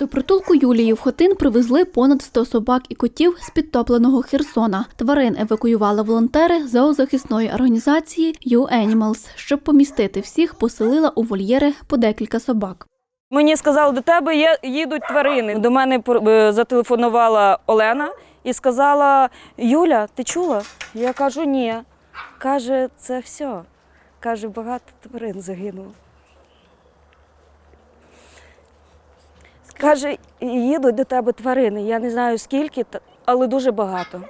До притулку Юлії в Хотин привезли понад 100 собак і котів з підтопленого Херсона. Тварин евакуювали волонтери зоозахисної організації U-Animals. Щоб помістити всіх, поселила у вольєри по декілька собак. Мені сказали, до тебе їдуть тварини. До мене е, зателефонувала Олена і сказала: Юля, ти чула? Я кажу, ні. Каже, це все. Каже, багато тварин загинуло. Каже, їдуть до тебе тварини. Я не знаю скільки, але дуже багато.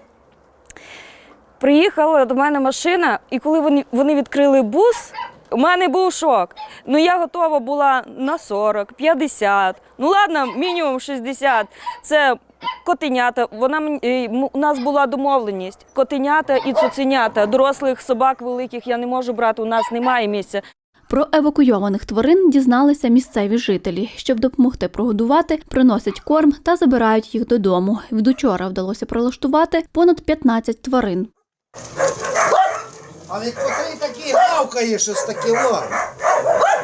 Приїхала до мене машина, і коли вони, відкрили бус, у мене був шок. Ну я готова була на 40, 50, ну ладно, мінімум 60. Це котенята. Вона у нас була домовленість. Котенята і цуценята. Дорослих собак великих я не можу брати. У нас немає місця. Про евакуйованих тварин дізналися місцеві жителі. Щоб допомогти прогодувати, приносять корм та забирають їх додому. Від учора вдалося прилаштувати понад 15 тварин. Але котрий такий гавкає, щось таке.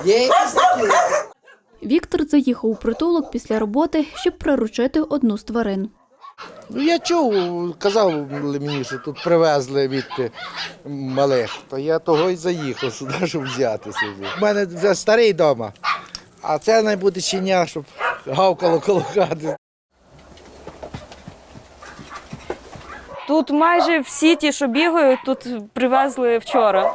Є якісь такі? Віктор заїхав у притулок після роботи, щоб приручити одну з тварин. Ну я чув, казав мені, що тут привезли від малих, то я того й заїхав сюди, щоб взяти собі. У мене вже старий вдома, а це не буде щеня, щоб гавкало коло хати. Тут майже всі ті, що бігають, тут привезли вчора.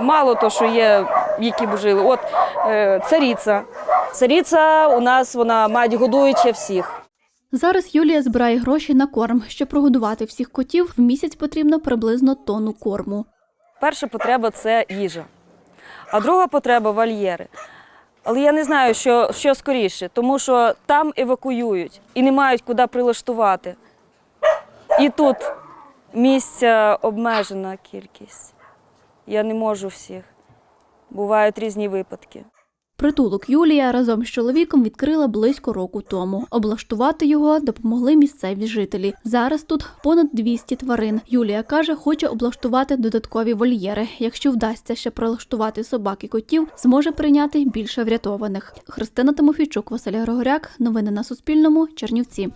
Мало то, що є, які б жили. От е, царіця. Царіця у нас вона мать годуюча всіх. Зараз Юлія збирає гроші на корм. Щоб прогодувати всіх котів, в місяць потрібно приблизно тонну корму. Перша потреба це їжа, а друга потреба вольєри. Але я не знаю, що, що скоріше, тому що там евакуюють і не мають куди прилаштувати. І тут місця обмежена кількість. Я не можу всіх. Бувають різні випадки. Притулок Юлія разом з чоловіком відкрила близько року тому. Облаштувати його допомогли місцеві жителі. Зараз тут понад 200 тварин. Юлія каже, хоче облаштувати додаткові вольєри. Якщо вдасться ще прилаштувати собак і котів, зможе прийняти більше врятованих. Христина Тимофійчук, Василь Григоряк. Новини на Суспільному. Чернівці.